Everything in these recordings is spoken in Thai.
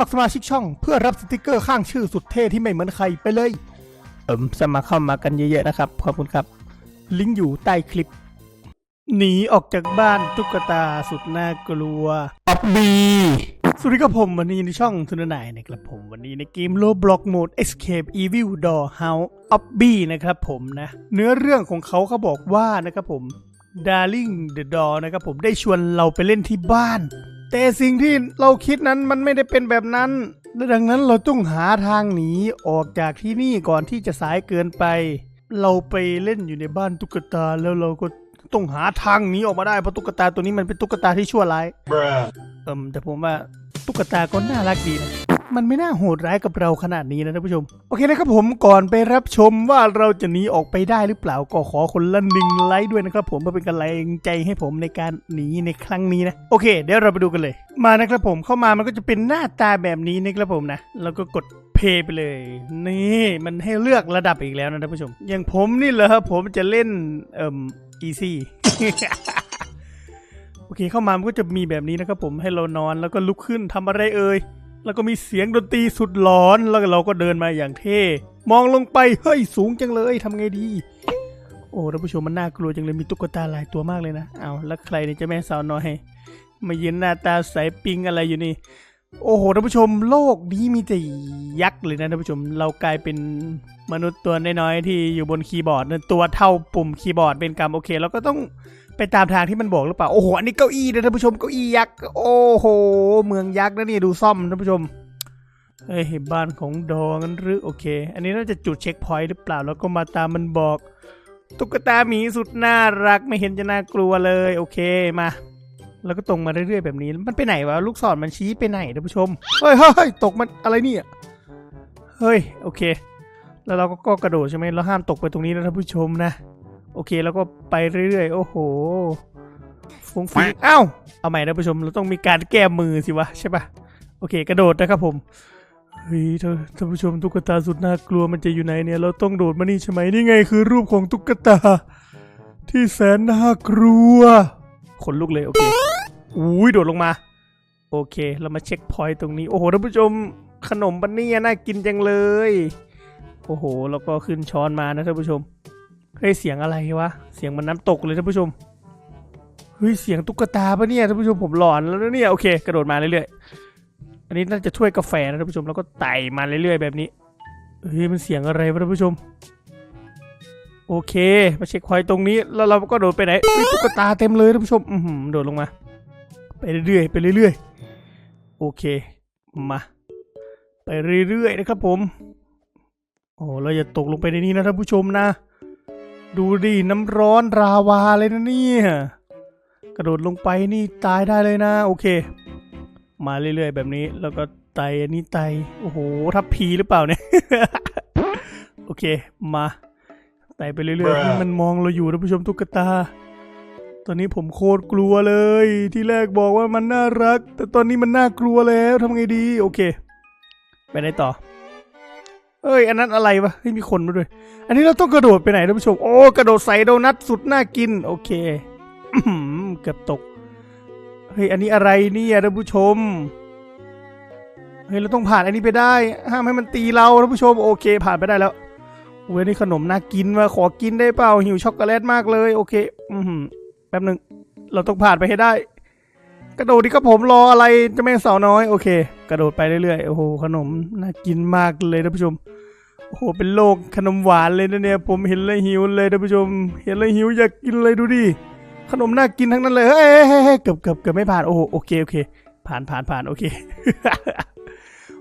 มัครสมาชิกช่องเพื่อรับสติกเกอร์ข้างชื่อสุดเท่ที่ไม่เหมือนใครไปเลย เอิมสมัครเข้ามากันเยอะๆนะครับ ขอบคุณครับ ลิงก์อยู่ใต้คลิป หนีออกจากบ้านตุ๊กตาสุดน่ากลัวออบบีสวัสดีครับผมวันนี้ในช่องทุนนายนะครับผมวันนี้ในเกม Roblox Mode Escape Evil Door House Obby นะครับผมนะ เนื้อเรื่องของเขาเขาบอกว่านะครับผม Darling the Door นะครับผมได้ชวนเราไปเล่นที่บ้าน แต่สิ่งที่เราคิดนั้นมันไม่ได้เป็นแบบนั้นและดังนั้นเราต้องหาทางหนีออกจากที่นี่ก่อนที่จะสายเกินไป เราไปเล่นอยู่ในบ้านตุ๊กตาแล้วเราก็ต้องหาทางหนีออกมาได้เพราะตุ๊กตาตัวนี้มันเป็นตุ๊กตาที่ชั่วร้าย Bruh. เอิมแต่ผมว่าตุ๊กตาก็น่ารักดีนะ มันไม่น่าโหดร้ายกับเราขนาดนี้นะท่านผู้ชม โอเคนะครับผมก่อนไปรับชมว่าเราจะหนีออกไปได้หรือเปล่าก็ขอคนละหนึ่งไลค์ด้วยนะครับผมเพื่อเป็นกำลังใจให้ผมในการหนีในครั้งนี้นะโอเค เดี๋ยวเราไปดูกันเลย มานะครับผมเข้ามามันก็จะเป็นหน้าตาแบบนี้นะครับผมนะแล้วก็กดเพย์ไปเลย นี่มันให้เลือกระดับอีกแล้วนะท่านผู้ชม อย่างผมนี่เหรอครับผมจะเล่นเอ่มอีซี่โอเคเข้ามามันก็จะมีแบบนี้นะครับผมให้เรานอนแล้วก็ลุกขึ้นทำอะไรเอ่ย แล้วก็มีเสียงดนตรีสุดหลอน แล้วเราก็เดินมาอย่างเท่ มองลงไป เฮ้ย สูงจังเลยทำไงดี โอ้ท่านผู้ชมมันน่ากลัวจังเลย มีตุ๊กตาหลายตัวมากเลยนะ เอาแล้วใครเนี่ยจะแม่สาวน้อยมายืนหน้าตาใสปิงอะไรอยู่นี่ โอ้โหท่านผู้ชมโลกนี้มีแต่ยักษ์เลยนะท่านผู้ชม เรากลายเป็นมนุษย์ตัวน้อยๆที่อยู่บนคีย์บอร์ดตัวเท่าปุ่มคีย์บอร์ดเป็นกรรมโอเคเราก็ต้อง ไปตามทางที่มันบอกหรือเปล่า โอ้โห อันนี้เก้าอี้นะท่านผู้ชม เก้าอี้ยักษ์ โอ้โห เมืองยักษ์นะนี่ดูซ่อมท่านผู้ชมเฮ้ยบ้านของดองั้นหรือโอเค อันนี้น่าจะจุดเช็คพอยต์หรือเปล่า แล้วก็มาตามมันบอก ตุ๊กตาหมีสุดน่ารักไม่เห็นจะน่ากลัวเลย โอเค มา แล้วก็ตรงมาเรื่อยๆแบบนี้ มันไปไหนวะ ลูกศรมันชี้ไปไหนท่านผู้ชม เฮ้ยเฮ้ยตกมันอะไรเนี่ย เฮ้ย โอเค แล้วเราก็กระโดดใช่ไหมเราห้ามตกไปตรงนี้นะท่านผู้ชมนะ โอเคแล้วก็ไปเรื่อยๆ โอ้โหฟุ้งฟิ้งอ้าวเอาใหม่นะผู้ชม เราต้องมีการแก้มือสิวะใช่ปะโอเค กระโดดนะครับผมเฮ้ยท่านท่านผู้ชมตุ๊กตาสุดน่ากลัวมันจะอยู่ไหนเนี่ย เราต้องโดดมานี่ใช่ไหมนี่ไงคือรูปของตุ๊กตา ที่แสนน่ากลัวขนลุกเลยโอเคอุ้ยโดดลงมา โอเค เรามาเช็คพอยต์ตรงนี้ โอ้โหท่านผู้ชมขนมปันเนี่ยน่ากินจังเลย โอ้โห แล้วก็ขึ้นช้อนมานะท่านผู้ชม เฮ้ยเสียงอะไรวะ เสียงมันน้ำตกเลยท่านผู้ชม เฮ้ยเสียงตุ๊กตาปะเนี่ยท่านผู้ชมผมหลอนแล้วเนี่ยโอเคกระโดดมาเรื่อยๆ อันนี้น่าจะช่วยกาแฟนะท่านผู้ชมแล้วก็ไต่มาเรื่อยๆ แบบนี้ เฮ้ยมันเสียงอะไรวะท่านผู้ชม โอเคมาเช็คควายตรงนี้แล้วเราก็โดดไปไหนตุ๊กตาเต็มเลยท่านผู้ชม อือหือโดดลงมา ไปเรื่อยๆไปเรื่อยๆ โอเคมา ไปเรื่อยๆนะครับผม โอ้เราอย่าตกลงไปในนี้นะท่านผู้ชมนะ ดูดิน้ำร้อนราวาเลยนะเนี่ยกระโดดลงไปนี่ตายได้เลยนะ โอเค มาเรื่อยๆ แบบนี้แล้วก็ไตอันนี้ไตโอ้โหทับพีหรือเปล่าเนี่ย โอเคมาไตไปเรื่อยๆนี่มันมองเราอยู่ท่านผู้ชมตุ๊กตา ตอนนี้ผมโคตรกลัวเลย ที่แรกบอกว่ามันน่ารัก แต่ตอนนี้มันน่ากลัวแล้วทำไงดี โอเค ไปไหนต่อ เอ้ย อันนั้นอะไรวะเฮ้ยมีคนมาด้วย อันนี้เราต้องกระโดดไปไหนท่านผู้ชม โอ้ กระโดดใส่โดนัทสุดน่ากิน โอเคอื้อหือเกือบตก เฮ้ย อันนี้อะไรเนี่ยท่านผู้ชม เฮ้ย เราต้องผ่านอันนี้ไปได้ ห้ามให้มันตีเราท่านผู้ชม โอเค ผ่านไปได้แล้วเว้ยนี่ขนมน่ากินว่ะขอกินได้เปล่า หิวช็อกโกแลตมากเลย โอเค อือหือแป๊บหนึ่ง เราต้องผ่านไปให้ได้ กระโดดดิครับผมรออะไรจะแม่สาวน้อย โอเค กระโดดไปเรื่อยๆ โอ้โห ขนมน่ากินมากเลยท่านผู้ชม โอ้โหเป็นโลกขนมหวานเลยนะเนี่ย ผมเห็นแล้วหิวเลยท่านผู้ชม เห็นแล้วหิวอยากกินเลยดูดิ ขนมน่ากินทั้งนั้นเลยเฮ้ยเฮ้ยเกือบเกือบเกือบไม่ผ่านโอ้โหโอเคโอเค ผ่านผ่านผ่านโอเค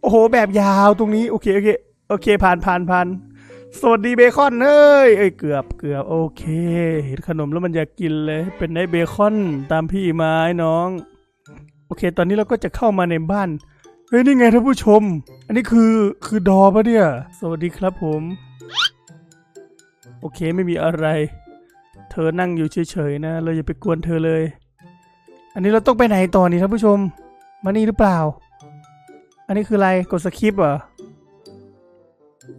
โอ้โหแบบยาวตรงนี้โอเคโอเคโอเคผ่านผ่านผ่านสวัสดีเบคอนเฮ้ยเอ้ยเกือบเกือบโอเค เห็นขนมแล้วมันอยากกินเลย เป็นไอ้เบคอนตามพี่มาไอ้น้อง โอเค ตอนนี้เราก็จะเข้ามาในบ้าน ฮ้ยนี่ไงท่านผู้ชม อันนี้คือคือดอปะเนี่ย สวัสดีครับผม โอเคไม่มีอะไร เธอนั่งอยู่เฉยๆนะ เราอย่าไปกวนเธอเลย อันนี้เราต้องไปไหนต่อนี่ท่านผู้ชม มานี่หรือเปล่า อันนี้คืออะไร กดสคริปต์เหรอ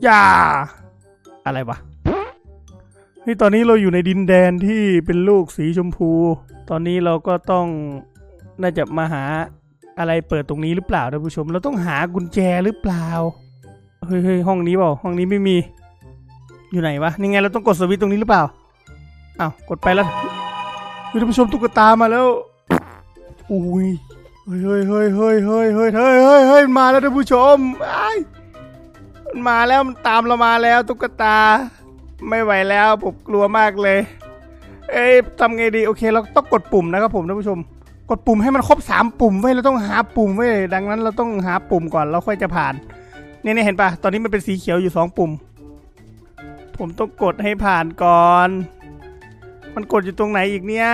อย่า อะไรวะเฮ้ยตอนนี้เราอยู่ในดินแดนที่เป็นลูกสีชมพู ตอนนี้เราก็ต้องน่าจะมาหา อะไรเปิดตรงนี้หรือเปล่าท่านผู้ชม เราต้องหากุญแจหรือเปล่า เฮ้ยเฮ้ยห้องนี้เปล่าห้องนี้ไม่มี อยู่ไหนวะ นี่ไงเราต้องกดสวิตช์ตรงนี้หรือเปล่า อ้าว กดไปแล้วท่านผู้ชมตุ๊กตามาแล้ว อุ้ย เฮ้ยเฮ้ยเฮ้ยเฮ้ยเฮ้ยเฮ้ยเฮ้ยเฮ้ยเฮ้ยมาแล้วท่านผู้ชมอ้มันมาแล้วมันตามเรามาแล้วตุ๊กตา ไม่ไหวแล้วผมกลัวมากเลย เอ้ยทำไงดี โอเค เราต้องกดปุ่มนะครับผมท่านผู้ชม กดปุ่มให้มันครบสามปุ่มไว้เราต้องหาปุ่มไว้ดังนั้นเราต้องหาปุ่มก่อนแล้วค่อยจะผ่านเนี่ยเห็นปะตอนนี้มันเป็นสีเขียวอยู่สองปุ่ม ผมต้องกดให้ผ่านก่อน มันกดอยู่ตรงไหนอีกเนี่ย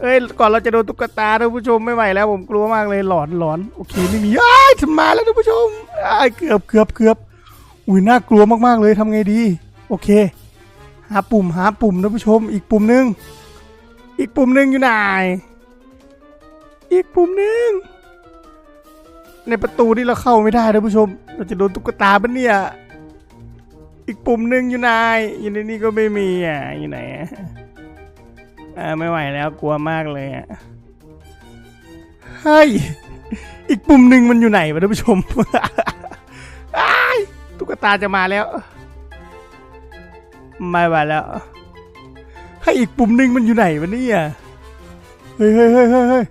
เอ้ยก่อนเราจะโดนตุ๊กตาท่านผู้ชมไม่ไหวแล้ว ผมกลัวมากเลยหลอนหลอนโอเคไม่มีอ้ายทำมาแล้วท่านผู้ชมอ้ายเกือบเกือบเกือบอุ้ยน่ากลัวมากๆเลยทำไงดี โอเค หาปุ่มหาปุ่มท่านผู้ชมอีกปุ่มหนึ่ง อีกปุ่มหนึ่งอยู่ไหน อีกปุ่มหนึ่ง ในประตูนี่เราเข้าไม่ได้ท่านผู้ชม เราจะโดนตุ๊กตาปะเนี่ย อีกปุ่มหนึ่งอยู่ไหนอยู่ในนี้ก็ไม่มีอะ อยู่ไหนอะอ่าไม่ไหวแล้วกลัวมากเลยอะ เฮ้ย อีกปุ่มหนึ่งมันอยู่ไหนวะท่านผู้ชมตุ๊กตาจะมาแล้ว ไม่ไหวแล้ว ให้อีกปุ่มหนึ่งมันอยู่ไหนวะเนี่ยเฮ้ยเฮ้ยเฮ้ยเฮ้ยเฮ้ย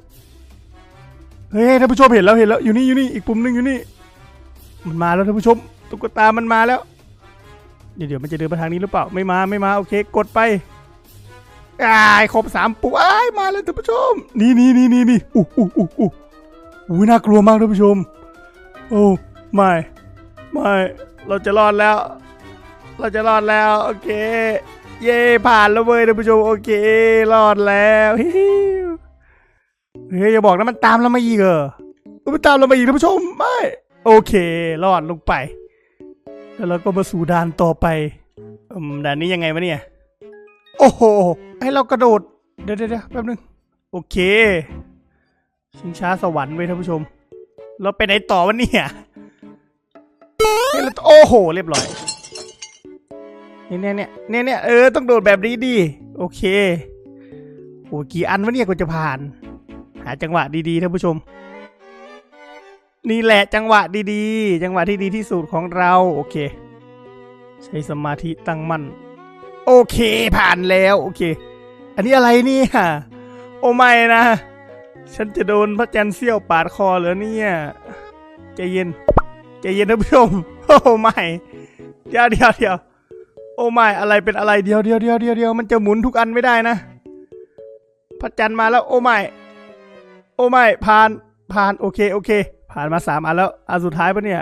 เฮ้ยท่านผู้ชมเห็นแล้วเห็นแล้วอยู่นี่อยู่นี่อีกปุ่มหนึ่งอยู่นี่มันมาแล้วท่านผู้ชมตุ๊กตามันมาแล้ว เดี๋ยวเดี๋ยวมันจะเดินมาทางนี้หรือเปล่าไม่มาไม่มาโอเคกดไปอ้ายครบสามปุ่มอ้ายมาแล้วท่านผู้ชม นี่นี่นี่นี่นี่อู้อู้อู้อู้อุ้น่ากลัวมากท่านผู้ชม โอ้ไม่ไม่เราจะรอดแล้ว เราจะรอดแล้ว โอเค เย่ผ่านแล้วเว้ยท่านผู้ชมโอเครอดแล้วเฮ้ยอย่าบอกนะมันตามเรามาอีกเหรอมันตามเรามาอีกท่านผู้ชมไม่โอเครอดลงไป แล้วเราก็มาสู่ด่านต่อไปด่านนี้ยังไงวะเนี่ย โอ้โหให้เรากระโดดเดี๋ยวเดี๋ยวเดี๋ยวแป๊บนึงโอเคชิงช้าสวรรค์เว้ยท่านผู้ชม เราไปไหนต่อวะเนี่ยโอ้โห เรียบร้อย เนี่ยเนี่ยเนี่ยเนี่ยเออต้องโดดแบบนี้ดิโอเคโอ้กี่อันวะเนี่ยกว่าจะผ่าน หาจังหวะดีๆท่านผู้ชม นี่แหละจังหวะดีๆ จังหวะที่ดีที่สุดของเราโอเค ใช้สมาธิตั้งมั่นโอเคผ่านแล้วโอเค อันนี้อะไรเนี่ยโอไม่นะ ฉันจะโดนพระจันทร์เสี้ยวปาดคอเหรอเนี่ยใจเย็นใจเย็นท่านผู้ชมโอ้ไม่เดี๋ยวเดี๋ยวเดี๋ยว โอ้ไม่อะไรเป็นอะไรเดียวเดียวเดียวเดียวเดียวมันจะหมุนทุกอันไม่ได้นะพระจันทร์มาแล้วโอ้ไม่โอ้ไม่ผ่านผ่านโอเคโอเค ผ่านมาสามอันแล้วอันสุดท้ายปะเนี่ย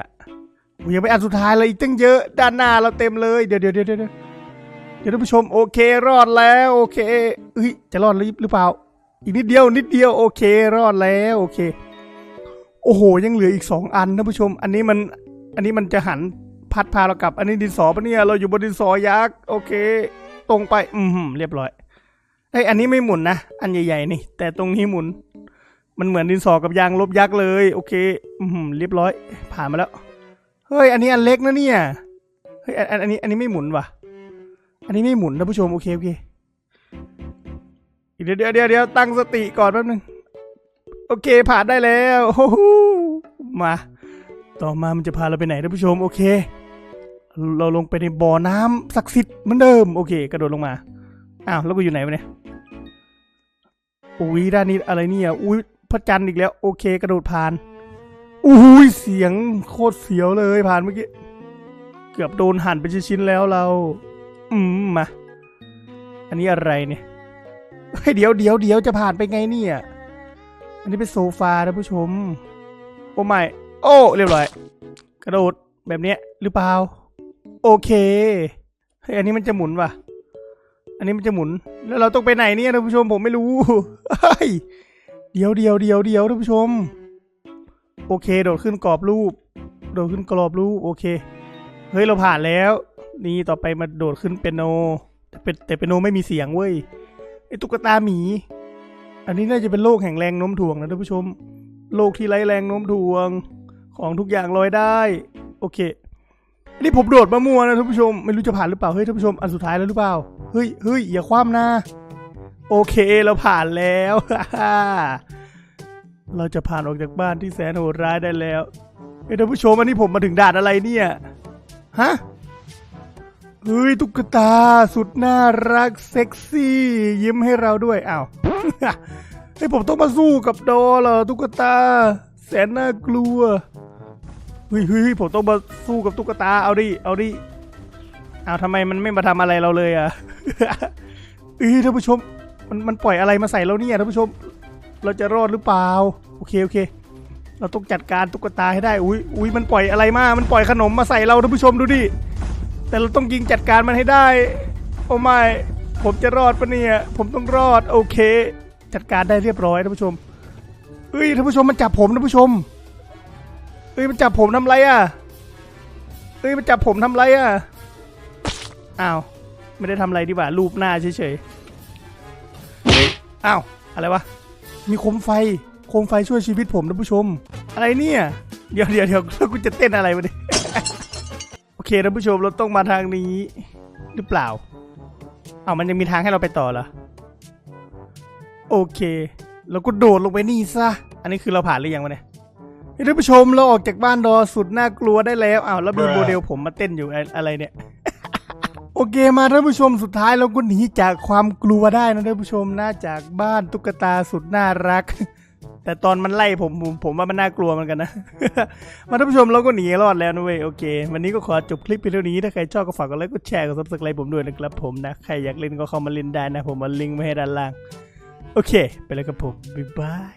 ยังไม่อันสุดท้ายเลยอีกตั้งเยอะ ด้านหน้าเราเต็มเลยเดี๋ยวเดี๋ยวเดี๋ยวเดี๋ยวเดี๋ยวเดี๋ยวท่านผู้ชมโอเครอดแล้วโอเคเอ้ยจะรอดหรือเปล่า อีกนิดเดียวนิดเดียวโอเครอดแล้วโอเค โอ้โหยังเหลืออีกสองอันท่านผู้ชม อันนี้มันอันนี้มันจะหัน พัดพาเรากลับ อันนี้ดินสอปะเนี่ย เราอยู่บนดินสอยักษ์ โอเค ตรงไป อืมหืมเรียบร้อยเอ้ยอันนี้ไม่หมุนนะ อันใหญ่ๆนี่ แต่ตรงนี้หมุน มันเหมือนดินสอกับยางลบยักษ์เลย โอเค อืมหืมเรียบร้อย ผ่านมาแล้ว เฮ้ย อันนี้อันเล็กนะเนี่ย เฮ้ย อันอันอันนี้ อันนี้ไม่หมุนว่ะ อันนี้ไม่หมุนท่านผู้ชม โอเค โอเคเดี๋ยวเดี๋ยวเดี๋ยวเดี๋ยวตั้งสติก่อนแป๊บนึง โอเค ผ่านได้แล้วโอ้โหมา ต่อมามันจะพาเราไปไหนท่านผู้ชม โอเค เราลงไปในบ่อน้ำศักดิ์สิทธิ์เหมือนเดิม โอเค กระโดดลงมา อ้าว แล้วกูอยู่ไหนวะเนี่ยอุ้ยด้านนี้อะไรเนี่ย อุ้ยพระจันทร์อีกแล้ว โอเค กระโดดผ่าน อุ้ยเสียงโคตรเสียวเลยผ่านเมื่อกี้ เกือบโดนหั่นเป็นชิ้นๆแล้วเรา อืมมา อันนี้อะไรเนี่ยเฮ้เดี๋ยวเดี๋ยวเดี๋ยวจะผ่านไปไงเนี่ย อันนี้เป็นโซฟาท่านผู้ชม โอ้ไม่ โอ้ เรียบร้อย กระโดดแบบเนี้ยหรือเปล่า โอเคเฮ้ยอันนี้มันจะหมุนว่ะ อันนี้มันจะหมุน แล้วเราต้องไปไหนเนี่ยท่านผู้ชมผมไม่รู้เฮ้ยเดี๋ยวเดี๋ยวเดี๋ยวเดี๋ยวท่านผู้ชม โอเค โดดขึ้นกรอบรูป โดดขึ้นกรอบรูปโอเค เฮ้ยเราผ่านแล้ว นี่ต่อไปมาโดดขึ้นเปียโน แต่เป็นแต่เปียโนไม่มีเสียงเว้ยไอตุ๊กตาหมี อันนี้น่าจะเป็นโลกแห่งแรงโน้มถ่วงนะท่านผู้ชม โลกที่ไร้แรงโน้มถ่วง ของทุกอย่างลอยได้ โอเค นนี้ผมโดดมามัวนะท่านผู้ชมไม่รู้จะผ่านหรือเปล่าเฮ้ยท่านผู้ชมอันสุดท้ายแล้วหรือเปล่าเฮ้ยเฮ้ยอย่าคว่ำนะโอเคเราผ่านแล้ว เราจะผ่านออกจากบ้านที่แสนโหดร้ายได้แล้วเอ้ยท่านผู้ชมอันนี้ผมมาถึงด่านอะไรเนี่ยฮะเฮ้ยตุ๊กตาสุดน่ารักเซ็กซี่ ยิ้มให้เราด้วยอ้าวเฮ้ยผมต้องมาสู้กับดอเหรอตุ๊กตา แสนน่ากลัว เฮ้ยเฮ้ยผมต้องมาสู้กับตุ๊กตา เอาดิ เอาดิ เอาทำไมมันไม่มาทำอะไรเราเลยอะเอ้ยท่านผู้ชม มันมันปล่อยอะไรมาใส่เราเนี่ยท่านผู้ชม เราจะรอดหรือเปล่า โอเคโอเค เราต้องจัดการตุ๊กตาให้ได้ อุ้ยอุ้ยมันปล่อยอะไรมา มันปล่อยขนมมาใส่เราท่านผู้ชมดูดิ แต่เราต้องยิงจัดการมันให้ได้ โอ้ไม่ ผมจะรอดปะเนี่ย ผมต้องรอด โอเค จัดการได้เรียบร้อยท่านผู้ชมเฮ้ยท่านผู้ชมมันจับผมท่านผู้ชม เฮ้ยมันจับผมทำไรอะเฮ้ยมันจับผมทำไรอะอ้าวไม่ได้ทำอะไรดีกว่ารูปหน้าเฉยๆเฮ้ยอ้าวอะไรวะมีโคมไฟโคมไฟช่วยชีวิตผมท่านผู้ชม อะไรเนี่ยเดี๋ยวเดี๋ยวเดี๋ยวแล้วกูจะเต้นอะไรวะเนี่ยโอเคท่านผู้ชมเราต้องมาทางนี้หรือเปล่าเอาวมันยังมีทางให้เราไปต่อเหรอโอเคเราก็โดดลงไปนี่ซะ อันนี้คือเราผ่านหรือยังวะเนี่ยเฮ้ย ท่านผู้ชมเราออกจากบ้านดอสุดน่ากลัวได้แล้วอ้าวแล้วมีโมเดลผมมาเต้นอยู่อะไรเนี่ย โอเคมาท่านผู้ชมสุดท้ายเราก็หนีจากความกลัวได้นะท่านผู้ชมนะจากบ้านตุ๊กตาสุดน่ารัก แต่ตอนมันไล่ผมผมผมว่ามันน่ากลัวเหมือนกันนะ มาท่านผู้ชมเราก็หนีรอดแล้วนะเว้ยโอเค วันนี้ก็ขอจบคลิปเพียงเท่านี้ถ้าใครชอบก็ฝากกดไลค์กดแชร์กดซับสไครต์ผมด้วยนะครับผมนะใครอยากเล่นก็เข้ามาเล่นได้นะ ผมมาลิงก์ไว้ให้ด้านล่างโอเค ไปแล้วครับผมบ๊ายบาย